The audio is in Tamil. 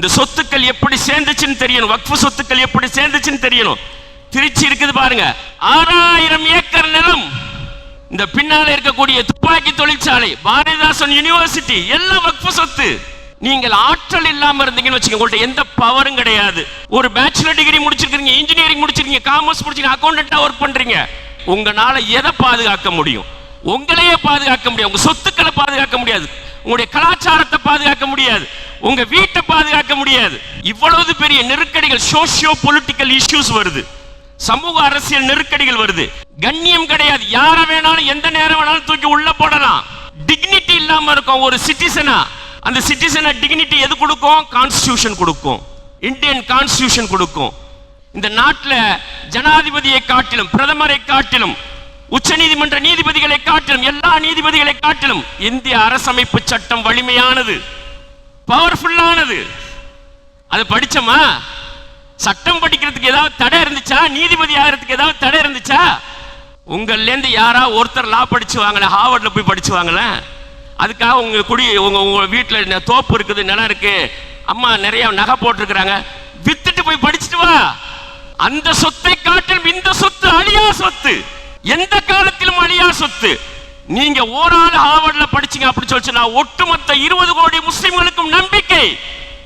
இந்த சொத்துக்கள் எப்படி சேர்ந்துச்சுன்னு தெரியணும். வக்ஃபு சொத்துக்கள் எப்படி சேர்ந்துச்சுன்னு தெரியணும். திருச்சி இருக்குது பாருங்க. ஆறாயிரம் ஏக்கர் நிலம். இந்த பின்னால இருக்கக்கூடிய துப்பாக்கி தொழிற்சாலை பாரதிதாசன் யூனிவர்சிட்டி எல்லாம் வக்ஃபு சொத்து. நீங்கள் ஆற்றல் இல்லாம இருந்தீங்கன்னு வச்சுக்கோங்க. உங்கள்ட்ட எந்த பவரும் கிடையாது. ஒரு பேச்சுலர் டிகிரி முடிச்சிருக்கீங்க இன்ஜினியரிங் முடிச்சிருக்கீங்க காமர்ஸ் முடிச்சிருக்கீங்க அக்கௌண்டன்ட்டா ஒர்க் பண்றீங்க. உங்களால எதை பாதுகாக்க முடியும்? உங்களையே பாதுகாக்க முடியும் உங்க சொத்துக்களை பாதுகாக்க முடியாது. உங்களுடைய கலாச்சாரத்தை பாதுகாக்க முடியாது. உங்க வீட்டை பாதுகாக்க முடியாது. இவ்வளவு பெரிய நெருக்கடிகள் சோசியோ பொலிட்டிக்கல் இஷ்யூஸ் வருது. சமூக அரசியல் நெருக்கடிகள் வருது. கண்ணியம் கிடையாது. யார வேணாலும் எந்த நேரம் வேணாலும் தூக்கி உள்ள போடலாம். டிக்னிட்டி இல்லாம இருக்கும். ஒரு சிட்டிசனா அந்த சிட்டிசனை டிக்னிட்டி எது கொடுக்கும்? கான்ஸ்டியூஷன் கொடுக்கும். இந்தியன் கான்ஸ்டியூஷன் கொடுக்கும். இந்த நாட்டில் ஜனாதிபதியை காட்டிலும் பிரதமரை காட்டிலும் உச்ச நீதிமன்ற நீதிபதிகளை காட்டிலும் எல்லா நீதிபதிகளை காட்டிலும் இந்திய அரசமைப்பு சட்டம் வலிமையானது பவர்ஃபுல்லானது அது படிச்சோமா? சட்டம் படிக்கிறதுக்கு ஏதாவது தடை இருந்துச்சா? நீதிபதி ஆகிறதுக்கு ஏதாவது தடை இருந்துச்சா? உங்கள்லேருந்து யாரா ஒருத்தர் லா படிச்சு வாங்கல ஹார்வர்ட்ல போய் படிச்சு வாங்கல? அதுக்காக உங்க குடி உங்க உங்க வீட்டில் தோப்பு இருக்குது நிலம் இருக்கு? அம்மா நிறைய நகை போட்டிருக்கிறாங்க. வித்துட்டு போய் படிச்சுட்டு வா. அந்த சொத்தை காட்டிலும் இந்த சொத்து அழியா சொத்து. எந்த காலத்திலும் அழியா சொத்து. நீங்க ஓராள் ஹார்வர்ட்ல படிச்சீங்க அப்படி சொல்லி ஒட்டுமொத்த இருபது கோடி முஸ்லிம்களுக்கும் நம்பிக்கை.